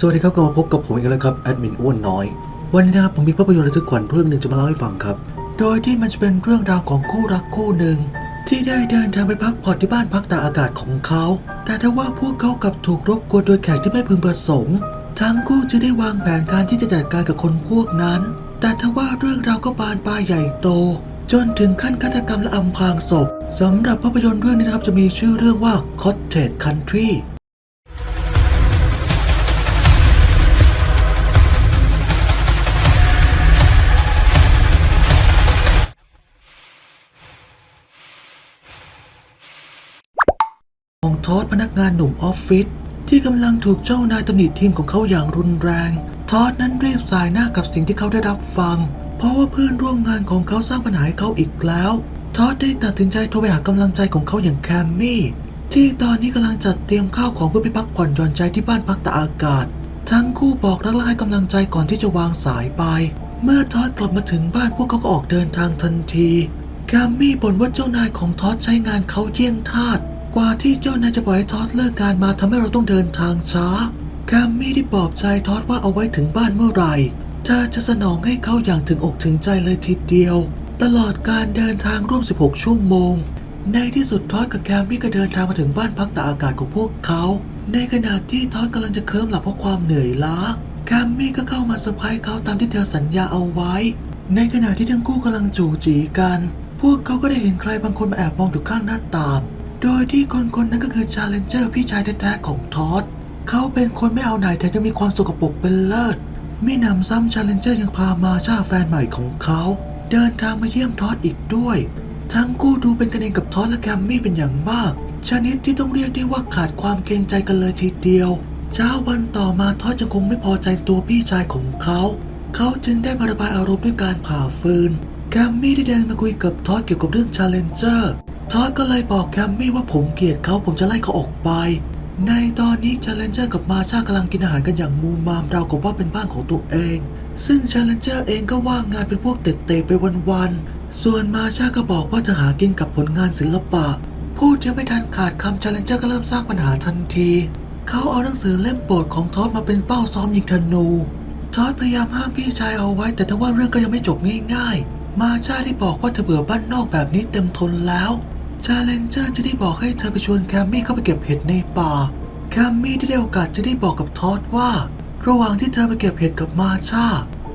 สวัสดีครับกลับมาพบกับผมอีกแล้วครับแอดมินอ้วนน้อย วันนี้นะครับผมมีภาพยนตร์ระทึกขวัญเรื่องหนึ่งจะมาเล่าให้ฟังครับ โดยที่มันจะเป็นเรื่องราวของคู่รักคู่หนึ่ง ที่ได้เดินทางไปพักผ่อนที่บ้านพักตากอากาศของเขา แต่ถ้าว่าพวกเขากลับถูกรบกวนโดยแขกที่ไม่พึงประสงค์ทั้งคู่จะได้วางแผนการที่จะจัดการกับคนพวกนั้น แต่ถ้าว่าเรื่องราวก็บานปลายใหญ่โต จนถึงขั้นฆาตกรรมและอำพรางศพสำหรับภาพยนตร์เรื่องนี้นะครับจะมีชื่อเรื่องว่า Cottage Country ทอดพนักงานหนุ่มออฟฟิศที่กำลังถูกเจ้านายตำหนิทีมของเขาอย่างรุนแรง ทอดนั้นรีบสายหน้ากับสิ่งที่เขาได้รับฟัง เพราะว่าเพื่อนร่วมงานของเขาสร้างปัญหาให้เขาอีกแล้ว ทอดได้ตัดสินใจโทรไปหากำลังใจของเขาอย่างแคมมี่ที่ตอนนี้กำลังจัดเตรียมข้าวของเพื่อไปพักผ่อนหย่อนใจที่บ้านพักตากอากาศ ทั้งคู่บอกรักและให้กำลังใจก่อนที่จะวางสายไป เมื่อทอดกลับมาถึงบ้านพวกเขาก็ออกเดินทางทันทีแคมมี่บ่นว่าเจ้านายของทอดใช้งานเขาเยี่ยงทาส กว่าที่เจ้านายจะปล่อยให้ทอดเลิกงานมาทำให้เราต้องเดินทางช้า แคมมี่ได้ปลอบใจทอดว่าเอาไว้ถึงบ้านเมื่อไหร่เธอจะสนองให้เขาอย่างถึงอกถึงใจเลยทีเดียว ตลอดการเดินทางร่วม 16 ชั่วโมง ในที่สุดทอดกับแคมมี่ก็เดินทางมาถึงบ้านพักตากอากาศของพวกเขา ในขณะที่ทอดกำลังจะเคลิ้มหลับเพราะความเหนื่อยล้าแคมมี่ก็เข้ามาเซอร์ไพรส์เขาตามที่เธอสัญญาเอาไว้ ในขณะที่ทั้งคู่กำลังจู่จีกัน พวกเขาก็ได้เห็นใครบางคนมาแอบมองอยู่ข้างหน้าต่าง โดยที่คนคนนั้นก็คือชาเลนเจอร์พี่ชายแท้ๆของทอดเขาเป็นคนไม่เอาไหนแถมยังมีความสกปรกเป็นเลิศมิหนำซ้ำชาเลนเจอร์ยังพามาชาแฟนใหม่ของเขา เดินทางมาเยี่ยมทอดอีกด้วย ทั้งคู่ดูเป็นกันเองกับทอดและแคมมี่เป็นอย่างมาก ชนิดที่ต้องเรียกได้ว่าขาดความเกรงใจกันเลยทีเดียว เช้าวันต่อมาทอดยังคงไม่พอใจตัวพี่ชายของเขา เขาจึงได้มาระบายอารมณ์ด้วยการผ่าฟืนแคมมี่ได้เดินมาคุยกับทอดเกี่ยวกับเรื่องชาเลนเจอร์ ทอดก็เลยบอกแคมมี่ว่าผมเกลียดเขาผมจะไล่เขาออกไป ในตอนนี้ชาเลนเจอร์กับมาชากำลังกินอาหารกันอย่างมูมามราวกับว่าเป็นบ้านของตัวเอง ซึ่งชาเลนเจอร์เองก็ว่างงานเป็นพวกเตะเตะไปวันๆ ส่วนมาชาก็บอกว่าจะหากินกับผลงานศิลปะ พูดยังไม่ทันขาดคำชาเลนเจอร์ก็เริ่มสร้างปัญหาทันที เขาเอาหนังสือเล่มโปรดของทอดมาเป็นเป้าซ้อมยิงธนูทอดพยายามห้ามพี่ชายเอาไว้ แต่ทว่าเรื่องก็ยังไม่จบง่ายๆ มาชาได้บอกว่าเธอเบื่อบ้านนอกแบบนี้เต็มทนแล้ว ชาเลนเจอร์จะได้บอกให้เธอไปชวนแคมมี่เข้าไปเก็บเห็ดในป่า แคมมี่ได้ได้โอกาสจะได้บอกกับทอดว่า ระหว่างที่เธอไปเก็บเห็ดกับมาชา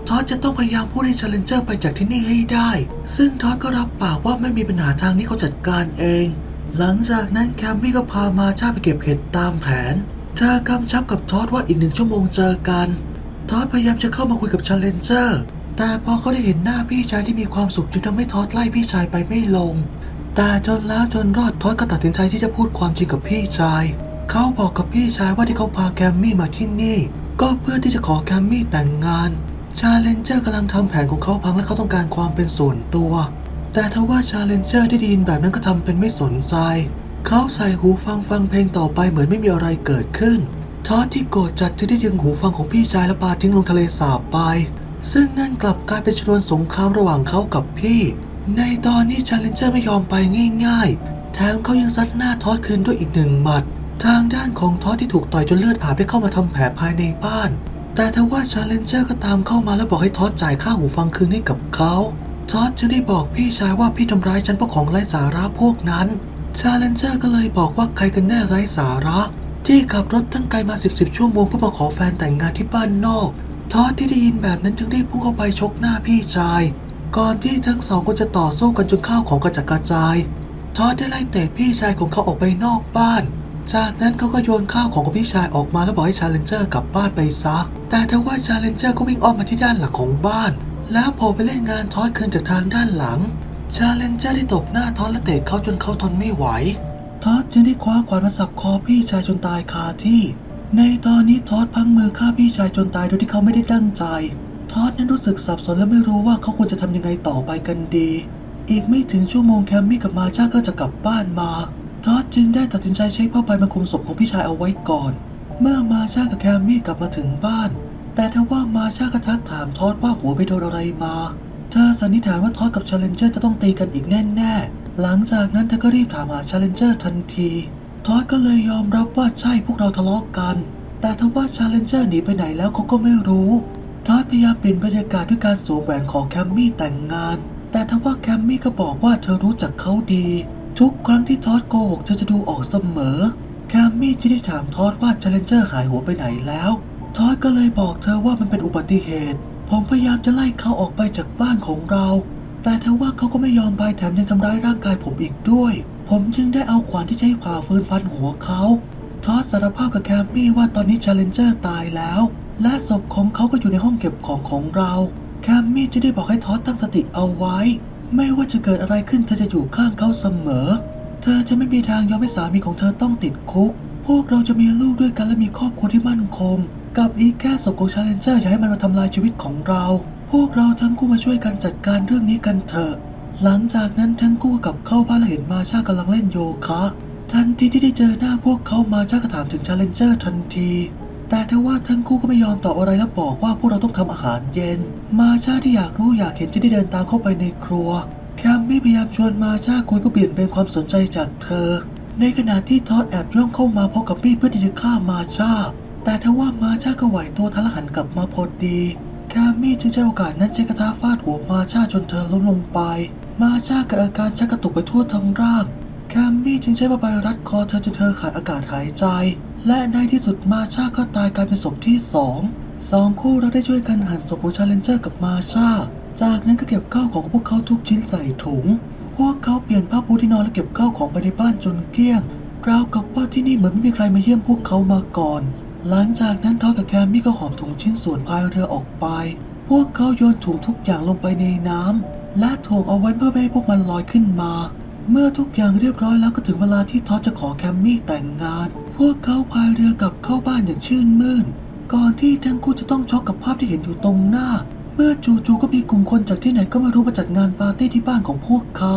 ทอดจะต้องพยายามพูดให้ชาเลนเจอร์ไปจากที่นี่ให้ได้ ซึ่งทอดก็รับปากว่าไม่มีปัญหาทางนี้เขาจัดการเอง หลังจากนั้นแคมมี่ก็พามาชาไปเก็บเห็ดตามแผน เธอกำชับกับทอดว่าอีกหนึ่งชั่วโมงเจอกัน ทอดพยายามจะเข้ามาคุยกับชาเลนเจอร์ แต่พอเขาได้เห็นหน้าพี่ชายที่มีความสุขจึงทำให้ทอดไล่พี่ชายไปไม่ลง แต่จนแล้วจนรอดทอดก็ตัดสินใจที่จะพูดความจริงกับพี่ชาย เขาบอกกับพี่ชายว่าที่เขาพาแกมมี่มาที่นี่ ก็เพื่อที่จะขอแกมมี่แต่งงาน ชาเลนเจอร์กำลังทำแผนของเขาพังและเขาต้องการความเป็นส่วนตัว แต่ทว่าชาเลนเจอร์ได้ยินแบบนั้นก็ทำเป็นไม่สนใจ เขาใส่หูฟังฟังเพลงต่อไปเหมือนไม่มีอะไรเกิดขึ้นทอดที่โกรธจัดที่ได้ดึงหูฟังของพี่ชายและปาทิ้งลงทะเลสาบไป ซึ่งนั่นกลับกลายเป็นชนวนสงครามระหว่างเขากับพี่ ในตอนนี้ชาเลนเจอร์ไม่ยอมไปง่ายๆ แถมเขายังซัดหน้าทอดคืนด้วยอีกหนึ่งหมัด ทางด้านของทอดที่ถูกต่อยจนเลือดอาบได้เข้ามาทำแผลภายในบ้าน แต่ทว่าชาเลนเจอร์ก็ตามเข้ามาแล้วบอกให้ทอดจ่ายค่าหูฟังคืนให้กับเขาทอดจึงได้บอกพี่ชายว่าพี่ทำร้ายฉันเพราะของไร้สาระพวกนั้น ชาเลนเจอร์ก็เลยบอกว่าใครกันแน่ไร้สาระ ที่ขับรถตั้งไกลมา 10บๆชั่วโมงเพื่อมาขอแฟนแต่งงานที่บ้านนอกทอดที่ได้ยินแบบนั้นจึงได้พุ่งเข้าไปชกหน้าพี่ชาย ก่อนที่ทั้งสองคนจะต่อสู้กันจนข้าวของกระจัดกระจาย ทอดได้ไล่เตะพี่ชายของเขาออกไปนอกบ้าน จากนั้นเขาก็โยนข้าวของของพี่ชายออกมาแล้วบอกให้ชาเลนเจอร์กลับบ้านไปซะ แต่ทว่าชาเลนเจอร์ก็วิ่งอ้อมมาที่ด้านหลังของบ้าน แล้วพอไปเล่นงานทอดคืนจากทางด้านหลัง ชาเลนเจอร์ได้ตบหน้าทอดและเตะเขาจนเขาทนไม่ไหว ทอดจึงได้คว้าขวานมาสับคอพี่ชายจนตายคาที่ ในตอนนี้ทอดพังมือฆ่าพี่ชายจนตายโดยที่เขาไม่ได้ตั้งใจ ทอดนั้นรู้สึกสับสนและไม่รู้ว่าเขาควรจะทำยังไงต่อไปกันดี อีกไม่ถึงชั่วโมงแคมมี่กับมาชาก็จะกลับบ้านมา ทอดจึงได้ตัดสินใจใช้ผ้าใบมาคลุมศพของพี่ชายเอาไว้ก่อน เมื่อมาชากับแคมมี่กลับมาถึงบ้าน แต่ทว่ามาชาก็ทักถามทอดว่าหัวไปโดนอะไรมา เธอสันนิษฐานว่าทอดกับชาเลนเจอร์จะต้องตีกันอีกแน่ๆ หลังจากนั้นเธอก็รีบถามหาชาเลนเจอร์ทันที ทอดก็เลยยอมรับว่าใช่พวกเราทะเลาะกัน แต่ถ้าว่าชาเลนเจอร์หนีไปไหนแล้วเขาก็ไม่รู้ ทอดพยายามเปลี่ยนบรรยากาศด้วยการสวมแหวนของแคมมี่แต่งงาน แต่ทว่าแคมมี่ก็บอกว่าเธอรู้จักเขาดี ทุกครั้งที่ทอดโกหกเธอจะดูออกเสมอ แคมมี่จะได้ถามทอดว่าชาเลนเจอร์หายหัวไปไหนแล้ว ทอดก็เลยบอกเธอว่ามันเป็นอุบัติเหตุ ผมพยายามจะไล่เขาออกไปจากบ้านของเรา แต่ทว่าเขาก็ไม่ยอมไปแถมยังทำร้ายร่างกายผมอีกด้วย ผมจึงได้เอาขวานที่ใช้ผ่าฟืนฟันหัวเขา ทอดสารภาพกับแคมมี่ว่าตอนนี้ชาเลนเจอร์ตายแล้ว และศพของเขาก็อยู่ในห้องเก็บของของเราแคมมี่จะได้บอกให้ทอดตั้งสติเอาไว้ ไม่ว่าจะเกิดอะไรขึ้นเธอจะอยู่ข้างเขาเสมอ เธอจะไม่มีทางยอมให้สามีของเธอต้องติดคุก พวกเราจะมีลูกด้วยกันและมีครอบครัวที่มั่นคง กับอีกแค่ศพของชาเลนเจอร์อย่าให้มันมาทำลายชีวิตของเรา พวกเราทั้งคู่มาช่วยกันจัดการเรื่องนี้กันเถอะ หลังจากนั้นทั้งคู่กลับเข้าบ้านและเห็นมาชากำลังเล่นโยคะ ทันทีที่ได้เจอหน้าพวกเขามาชาก็ถามถึงชาเลนเจอร์ทันที แต่ทว่าทั้งคู่ก็ไม่ยอมตอบอะไรและบอกว่าพวกเราต้องทำอาหารเย็น มาชาที่อยากรู้อยากเห็นจะได้เดินตามเข้าไปในครัว แคมมี่พยายามชวนมาชาคุยเพื่อเบี่ยงเบนความสนใจจากเธอ ในขณะที่ทอดแอบย่องเข้ามาพร้อมกับมีดเพื่อที่จะฆ่ามาชา แต่ทว่ามาชาก็ไหวตัวทันละหันกลับมาพอดีแคมมี่จึงใช้โอกาสนั้นใช้กระทะฟาดหัวมาชาจนเธอล้มลงไป มาชาเกิดอาการชักกระตุกไปทั่วทั้งร่าง แคมมี่จึงใช้ผ้าใบรัดคอเธอจนเธอขาดอากาศหายใจ และในที่สุดมาชาก็ตายกลายเป็นศพที่สองสองคู่เราได้ช่วยกันหั่นศพของชาเลนเจอร์กับมาชา จากนั้นก็เก็บข้าวของพวกเขาทุกชิ้นใส่ถุง พวกเขาเปลี่ยนผ้าปูที่นอนและเก็บข้าวของไปในบ้านจนเกลี้ยงราวกับว่าที่นี่เหมือนไม่มีใครมาเยี่ยมพวกเขามาก่อน หลังจากนั้นทอกับแคมมี่ก็หอบถุงชิ้นส่วนพายเรือออกไป พวกเขาโยนถุงทุกอย่างลงไปในน้ำและถ่วงเอาไว้เพื่อไม่ให้พวกมันลอยขึ้นมา เมื่อทุกอย่างเรียบร้อยแล้วก็ถึงเวลาที่ท็อดจะขอแคมมี่แต่งงาน พวกเขาพายเรือกลับเข้าบ้านอย่างชื่นมื่น ก่อนที่ทั้งคู่จะต้องช็อกกับภาพที่เห็นอยู่ตรงหน้า เมื่อจู่ๆก็มีกลุ่มคนจากที่ไหนก็ไม่รู้มาจัดงานปาร์ตี้ที่บ้านของพวกเขา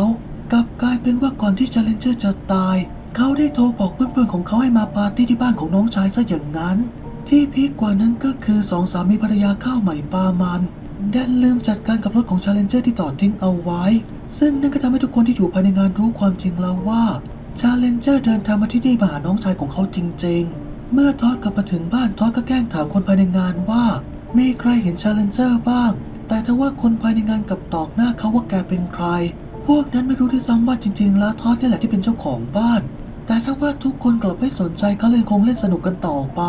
กลับกลายเป็นว่าก่อนที่ชาเลนเจอร์จะตาย เขาได้โทรบอกเพื่อนๆของเขาให้มาปาร์ตี้ที่บ้านของน้องชายซะอย่างนั้น ที่พีคกว่านั้นก็คือสองสามีภรรยาข้าวใหม่ปามัน ดันลืมจัดการกับรถของชาเลนเจอร์ที่ต่อทิ้งเอาไว้ ซึ่งนั่นก็ทำให้ทุกคนที่อยู่ภายในงานรู้ความจริงแล้วว่าชาเลนเจอร์เดินทางมาที่นี่มาหาน้องชายของเขาจริง ๆ เมื่อทอดกลับมาถึงบ้านทอดก็แกล้งถามคนภายในงานว่า มีใครเห็นชาเลนเจอร์บ้าง แต่ถ้าว่าคนภายในงานกับตอกหน้าเขาว่าแกเป็นใคร พวกนั้นไม่รู้ด้วยซ้ำว่าจริง ๆ แล้วทอดนี่แหละที่เป็นเจ้าของบ้าน แต่ถ้าว่าทุกคนกลับไม่สนใจเขาเลยคงเล่นสนุกกันต่อไป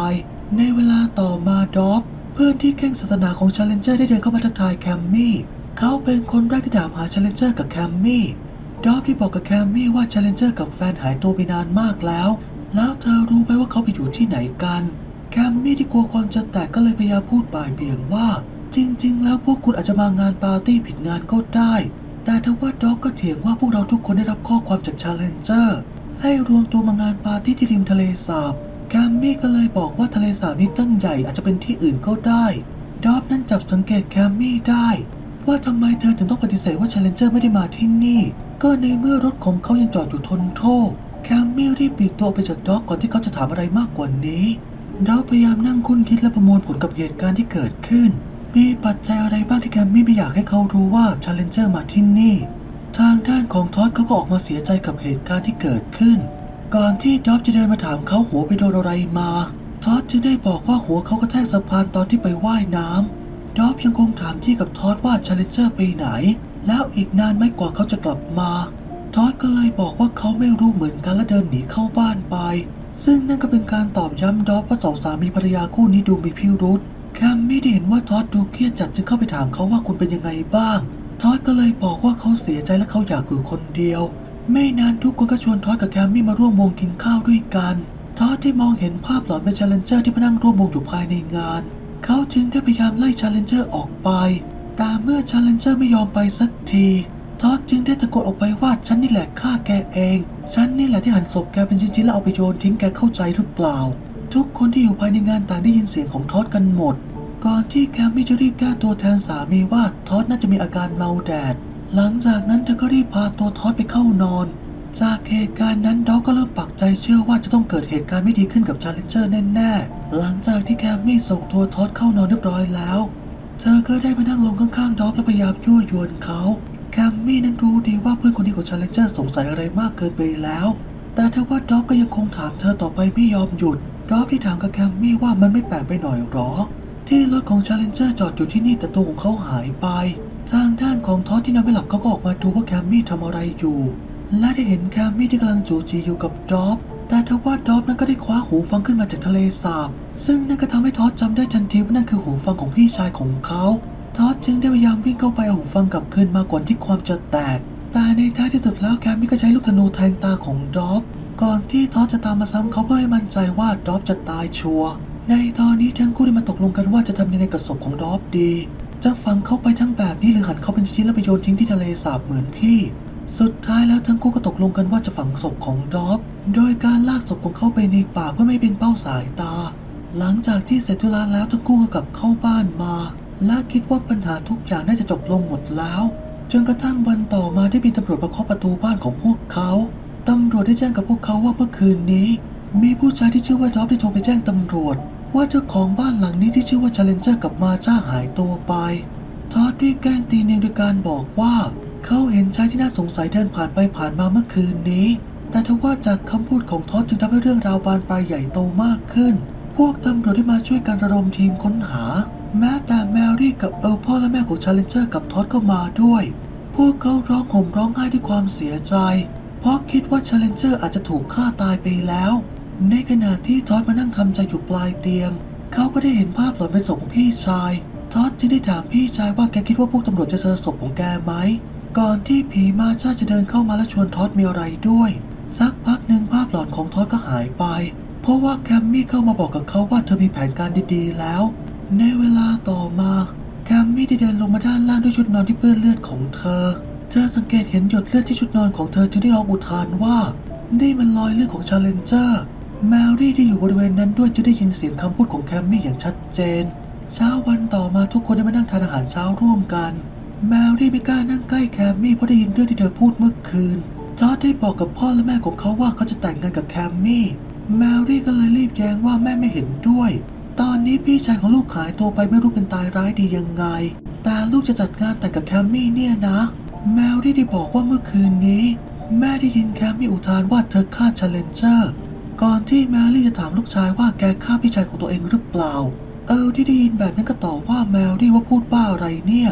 ในเวลาต่อมาดอฟ เพื่อนที่เก่งศาสนาของชาเลนเจอร์ได้เดินเข้ามาทักทายแคมมี่ เขาเป็นคนแรกที่ถามหาชาเลนเจอร์กับแคมมี่ ดอฟที่บอกกับแคมมี่ว่าชาเลนเจอร์กับแฟนหายตัวไปนานมากแล้ว แล้วเธอรู้ไหมว่าเขาไปอยู่ที่ไหนกัน แคมมี่ที่กลัวความจะแตกก็เลยพยายามพูดบ่ายเบี่ยงว่า จริง ๆ แล้วพวกคุณอาจจะมางานปาร์ตี้ผิดงานก็ได้ แต่ทว่าด็อกก็เถียงว่าพวกเราทุกคนได้รับข้อความจากชาเลนเจอร์ให้รวมตัวมางานปาร์ตี้ที่ริมทะเลสาบ แคมมี่ก็เลยบอกว่าทะเลสาบนี้ตั้งใหญ่อาจจะเป็นที่อื่นก็ได้ดอฟนั้นจับสังเกตแคมมี่ได้ ว่าทำไมเธอถึงต้องปฏิเสธว่าชาเลนเจอร์ไม่ได้มาที่นี่ ก็ในเมื่อรถของเขายังจอดอยู่ทนโทษแคมมี่รีบปีกตัวไปจากด็อกก่อนที่เขาจะถามอะไรมากกว่านี้ด็อกพยายามนั่งคุ้นคิดและประมวลผลกับเหตุการณ์ที่เกิดขึ้น มีปัจจัยอะไรบ้างที่แคมมี่ไม่อยากให้เขารู้ว่าชาเลนเจอร์มาที่นี่ ทางด้านของทอดเขาก็ออกมาเสียใจกับเหตุการณ์ที่เกิดขึ้น ก่อนที่ด็อบจะเดินมาถามเขาหัวไปโดนอะไรมาทอดจึงได้บอกว่าหัวเขากระแทกสะพานตอนที่ไปว่ายน้ำด็อบยังคงถามที่กับทอดว่าชาเลนเจอร์ไปไหน แล้วอีกนานไม่กว่าเขาจะกลับมาทอดก็เลยบอกว่าเขาไม่รู้เหมือนกันและเดินหนีเข้าบ้านไป ซึ่งนั่นก็เป็นการตอบย้ำด็อบว่าสองสามีภรรยาคู่นี้ดูมีพิรุษแคมไม่ได้เห็นว่าทอดดูเครียดจัดจึงเข้าไปถามเขาว่าคุณเป็นยังไงบ้างทอดก็เลยบอกว่าเขาเสียใจและเขาอยากอยู่คนเดียว ไม่นานทุกคนก็ชวนทอดกับแคมมี่มาร่วมวงกินข้าวด้วยกัน ทอดได้มองเห็นภาพหลอนเป็นชาเลนเจอร์ที่มานั่งร่วมวงอยู่ภายในงาน เขาจึงได้พยายามไล่ชาเลนเจอร์ออกไป แต่เมื่อชาเลนเจอร์ไม่ยอมไปสักทีทอดจึงได้ตะโกนออกไปว่าฉันนี่แหละฆ่าแกเอง ฉันนี่แหละที่หั่นศพแกเป็นชิ้นๆแล้วเอาไปโยนทิ้งแกเข้าใจหรือเปล่า ทุกคนที่อยู่ภายในงานต่างได้ยินเสียงของทอดกันหมด ก่อนที่แคมมี่จะรีบแก้ตัวแทนสามีว่าทอดน่าจะมีอาการเมาแดด หลังจากนั้นเธอก็รีบพาตัวท็อดไปเข้านอน จากเหตุการณ์นั้นด็อกก็เริ่มปักใจเชื่อว่าจะต้องเกิดเหตุการณ์ไม่ดีขึ้นกับชาเลนเจอร์แน่ๆ หลังจากที่แคมมี่ส่งตัวท็อดเข้านอนเรียบร้อยแล้ว เธอก็ได้มานั่งลงข้างๆด็อกและพยายามยั่วยวนเขา แคมมี่นั้นรู้ดีว่าเพื่อนคนนี้ของชาเลนเจอร์สงสัยอะไรมากเกินไปแล้ว แต่ถ้าว่าด็อกก็ยังคงถามเธอต่อไปไม่ยอมหยุดดรอปที่ถามกับแคมมี่ว่ามันไม่แปลกไปหน่อยหรอ ที่รถของ Challenger จอดอยู่ที่นี่แต่ตัวของเขาหายไป ทางด้านของทอดที่นอนไม่หลับเขาก็ออกมาดูว่าแคมมี่ทำอะไรอยู่ และได้เห็นแคมมี่ที่กำลังจูจีอยู่กับดรอปแต่ทว่าดรอปนั้นก็ได้คว้าหูฟังขึ้นมาจากทะเลสาบ ซึ่งนั่นก็ทำให้ทอดจำได้ทันทีว่านั่นคือหูฟังของพี่ชายของเขา ทอดจึงได้พยายามวิ่งเข้าไปเอาหูฟังกลับคืนมาก่อนที่ความจะแตก แต่ในท้ายที่สุดแล้วแคมมี่ก็ใช้ลูกธนูแทงตาของดอปก่อนที่ทอสจะตามมาซ้ำเขาเพื่อให้มั่นใจว่าดอปจะตายชัวร์ในตอนนี้ทั้งคู่ได้มาตกลงกันว่าจะทำยังไงกับศพของดอปดี จะฝังเข้าไปทั้งแบบนี้หรือหั่นเขาเป็นชิ้นแล้วไปโยนทิ้งที่ทะเลสาบเหมือนพี่ สุดท้ายแล้วทั้งคู่ก็ตกลงกันว่าจะฝังศพของดอปโดยการลากศพของเขาไปในป่าเพื่อไม่เป็นเป้าสายตา หลังจากที่เสร็จธุระแล้วทั้งคู่ก็กลับเข้าบ้านมา และคิดว่าปัญหาทุกอย่างน่าจะจบลงหมดแล้วจนกระทั่งวันต่อมาได้มีตำรวจมาเคาะประตูบ้านของพวกเขาตำรวจได้แจ้งกับพวกเขาว่าเมื่อคืนนี้ มีผู้ชายที่ชื่อว่าดอฟได้โทรไปแจ้งตำรวจ ว่าเจ้าของบ้านหลังนี้ที่ชื่อว่าชาเลนเจอร์กับมาจ้าหายตัวไป ทอดรีบแกล้งตีเนียงโดยการบอกว่า เขาเห็นชายที่น่าสงสัยเดินผ่านไปผ่านมาเมื่อคืนนี้ แต่ทว่าจากคำพูดของทอดจึงทำให้เรื่องราวบานปลายใหญ่โตมากขึ้น พวกตำรวจได้มาช่วยกันระดมทีมค้นหา แม้แต่แมรี่กับเอลพ่อและแม่ของชาเลนเจอร์กับทอดก็มาด้วย พวกเขาร้องห่มร้องไห้ด้วยความเสียใจ เพราะคิดว่าชาเลนเจอร์อาจจะถูกฆ่าตายไปแล้ว ในขณะที่ทอดมานั่งทำใจอยู่ปลายเตียง เขาก็ได้เห็นภาพหลอนเป็นศพของพี่ชายทอดจึงได้ถามพี่ชายว่าแกคิดว่าพวกตำรวจจะเจอศพของแกไหม ก่อนที่ผีมาชาจะเดินเข้ามาและชวนทอดมีอะไรด้วย สักพักหนึ่งภาพหลอนของทอดก็หายไป เพราะว่าแคมมี่เข้ามาบอกกับเขาว่าเธอมีแผนการดีๆแล้ว ในเวลาต่อมาแคมมี่ได้เดินลงมาด้านล่างด้วยชุดนอนที่เปื้อนเลือดของเธอ เธอสังเกตเห็นหยดเลือดที่ชุดนอนของเธอจึงได้ร้องอุทานว่า นี่มันรอยเลือดของชาเลนเจอร์ แมรี่ที่อยู่บริเวณนั้นด้วยจะได้ยินเสียงคำพูดของแคมมี่อย่างชัดเจน เช้าวันต่อมาทุกคนได้มานั่งทานอาหารเช้าร่วมกัน แมรี่ไม่กล้านั่งใกล้แคมมี่เพราะได้ยินเรื่องที่เธอพูดเมื่อคืนจอร์ดได้บอกกับพ่อและแม่ของเขาว่าเขาจะแต่งงานกับแคมมี่ แมรี่ก็เลยรีบแย้งว่าแม่ไม่เห็นด้วย ตอนนี้พี่ชายของลูกหายตัวไปไม่รู้เป็นตายร้ายดียังไง แต่ลูกจะจัดงานแต่งกับแคมมี่เนี่ยนะ แมรี่ได้บอกว่าเมื่อคืนนี้ แม่ได้ยินแคมมี่อุทานว่าเธอฆ่าชาเลนเจอร์ ก่อนที่แมรี่จะถามลูกชายว่าแกฆ่าพี่ชายของตัวเองหรือเปล่า เออที่ได้ยินแบบนั้นก็ตอบว่าแมรี่ว่าพูดบ้าอะไรเนี่ย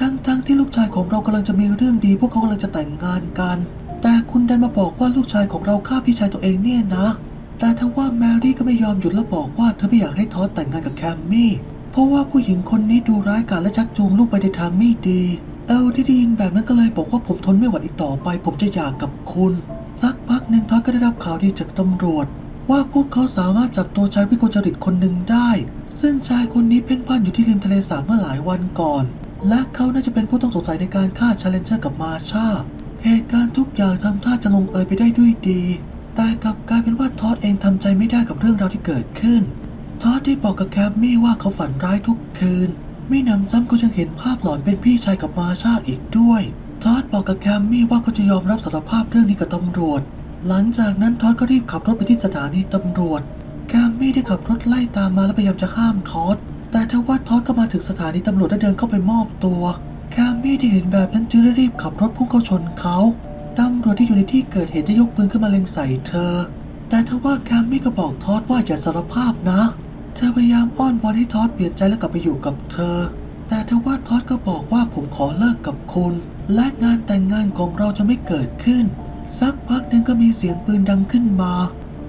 ทั้งๆที่ลูกชายของเรากำลังจะมีเรื่องดี พวกเขากำลังจะแต่งงานกัน แต่คุณดันมาบอกว่าลูกชายของเราฆ่าพี่ชายตัวเองเนี่ยนะ แต่ทว่าแมรี่ก็ไม่ยอมหยุดและบอกว่าเธอไม่อยากให้ทอดแต่งงานกับแคมมี่เพราะว่าผู้หญิงคนนี้ดูร้ายกาจและชักจูงลูกไปในทางไม่ดี เอลที่ได้ยินแบบนั้นก็เลยบอกว่าผมทนไม่ไหวอีกต่อไป ผมจะหย่ากกับคุณ สัก หนึ่งทอดก็ได้รับข่าวดีจากตำรวจ ว่าพวกเขาสามารถจับตัวชายวิกลจริตคนหนึ่งได้ ซึ่งชายคนนี้เพ่นพ่านอยู่ที่ริมทะเลสาบเมื่อหลายวันก่อน และเขาน่าจะเป็นผู้ต้องสงสัยในการฆ่าชาเลนเจอร์กับมาชาเหตุการณ์ทุกอย่างทำท่าจะลงเอยไปได้ด้วยดี แต่กลับกลายเป็นว่าทอดเองทำใจไม่ได้กับเรื่องราวที่เกิดขึ้น ทอดได้บอกกับแคมมี่ว่าเขาฝันร้ายทุกคืน ไม่นำซ้ำก็ยังเห็นภาพหลอนเป็นพี่ชายกับมาชาอีกด้วย ทอดบอกกับแคมมี่ว่าเขาจะยอมรับสารภาพเรื่องนี้กับตำรวจ หลังจากนั้นทอดก็รีบขับรถไปที่สถานีตำรวจแคมมี่ได้ขับรถไล่ตามมาและพยายามจะห้ามทอด แต่ทว่าทอดก็มาถึงสถานีตำรวจและเดินเข้าไปมอบตัวแคมมี่ได้เห็นแบบนั้นจึงได้รีบขับรถพุ่งเข้าชนเขาตำรวจที่อยู่ในที่เกิดเหตุได้ยกปืนขึ้นมาเล็งใส่เธอ แต่ทว่าแคมมี่ก็บอกทอดว่าอย่าสารภาพนะ เธอพยายามอ้อนวอนให้ทอดเปลี่ยนใจและกลับไปอยู่กับเธอ แต่ทว่าทอดก็บอกว่าผมขอเลิกกับคุณ และงานแต่งงานของเราจะไม่เกิดขึ้น สักพักหนึ่งก็มีเสียงปืนดังขึ้นมา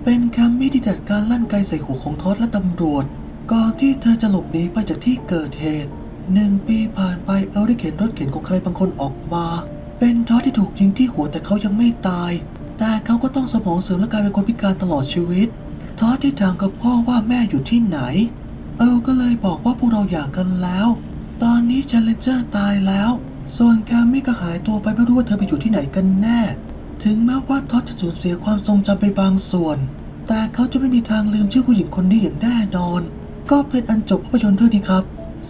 เป็นแคมมี่ที่จัดการลั่นไกใส่หัวของทอดและตำรวจ ก่อนที่เธอจะหลบหนีไปจากที่เกิดเหตุหนึ่งปีผ่านไปเอลได้เข็นรถเข็นของใครบางคนออกมา เป็นทอดที่ถูกยิงที่หัวแต่เขายังไม่ตาย แต่เขาก็ต้องสมองเสื่อมและกลายเป็นคนพิการตลอดชีวิต ทอดได้ถามกับพ่อว่าแม่อยู่ที่ไหน เอลก็เลยบอกว่าพวกเราหย่ากันแล้ว ตอนนี้เชาเลนเจอร์ตายแล้ว ส่วนแคมมี่ก็หายตัวไปไม่รู้ว่าเธอไปอยู่ที่ไหนกันแน่ ถึงแม้ว่าท็อดจะสูญเสียความทรงจำไปบางส่วน แต่เขาจะไม่มีทางลืมชื่อผู้หญิงคนนี้อย่างแน่นอน ก็เป็นอันจบภาพยนตร์เรื่องนี้ครับ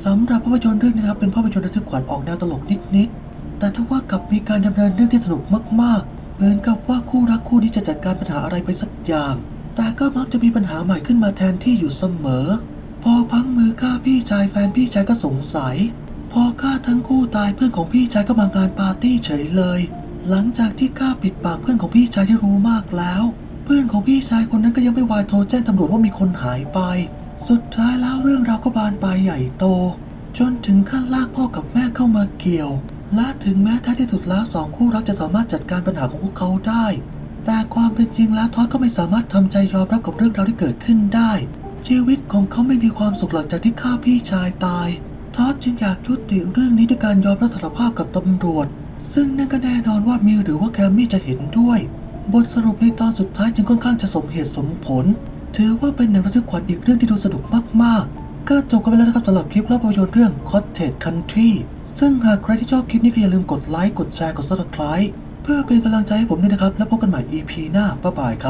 สำหรับภาพยนตร์เรื่องนี้ครับเป็นภาพยนตร์ระทึกขวัญออกแนวตลกนิดๆ แต่ถ้าว่ากับมีการดำเนินเรื่องที่สนุกมากๆ เหมือนกับว่าคู่รักคู่นี้จะจัดการปัญหาอะไรไปสักอย่าง แต่ก็มักจะมีปัญหาใหม่ขึ้นมาแทนที่อยู่เสมอ พอพังมือฆ่าพี่ชายแฟนพี่ชายก็สงสัย พอฆ่าทั้งคู่ตายเพื่อนของพี่ชายก็มางานปาร์ตี้เฉยเลย หลังจากที่ฆ่าปิดปากเพื่อนของพี่ชายที่รู้มากแล้ว เพื่อนของพี่ชายคนนั้นก็ยังไม่วายโทรแจ้งตำรวจว่ามีคนหายไป สุดท้ายแล้วเรื่องราวก็บานปลายใหญ่โต จนถึงขั้นลากพ่อกับแม่เข้ามาเกี่ยว และถึงแม้ท้ายที่สุดแล้วสองคู่รักจะสามารถจัดการปัญหาของพวกเขาได้ แต่ความเป็นจริงแล้วท็อดก็ไม่สามารถทำใจยอมรับกับเรื่องราวที่เกิดขึ้นได้ ชีวิตของเขาไม่มีความสุขหลังจากที่ฆ่าพี่ชายตายท็อดจึงอยากยุติเรื่องนี้ด้วยการยอมรับสารภาพกับตำรวจ ซึ่งนั่นก็แน่นอนว่ามิวหรือว่าแกรมมี่จะเห็นด้วย บทสรุปในตอนสุดท้ายจึงค่อนข้างจะสมเหตุสมผล ถือว่าเป็นหนังระทึกขวัญอีกเรื่องที่ดูสนุกมากๆ ก็จบกันไปแล้วนะครับสำหรับคลิปเล่าภาพยนตร์เรื่อง Cottage Country ซึ่งหากใครที่ชอบคลิปนี้ก็อย่าลืมกดไลค์ กดแชร์ กด subscribe เพื่อเป็นกำลังใจให้ผมด้วยนะครับ แล้วพบกันใหม่ EP หน้าบ๊ายบายครับ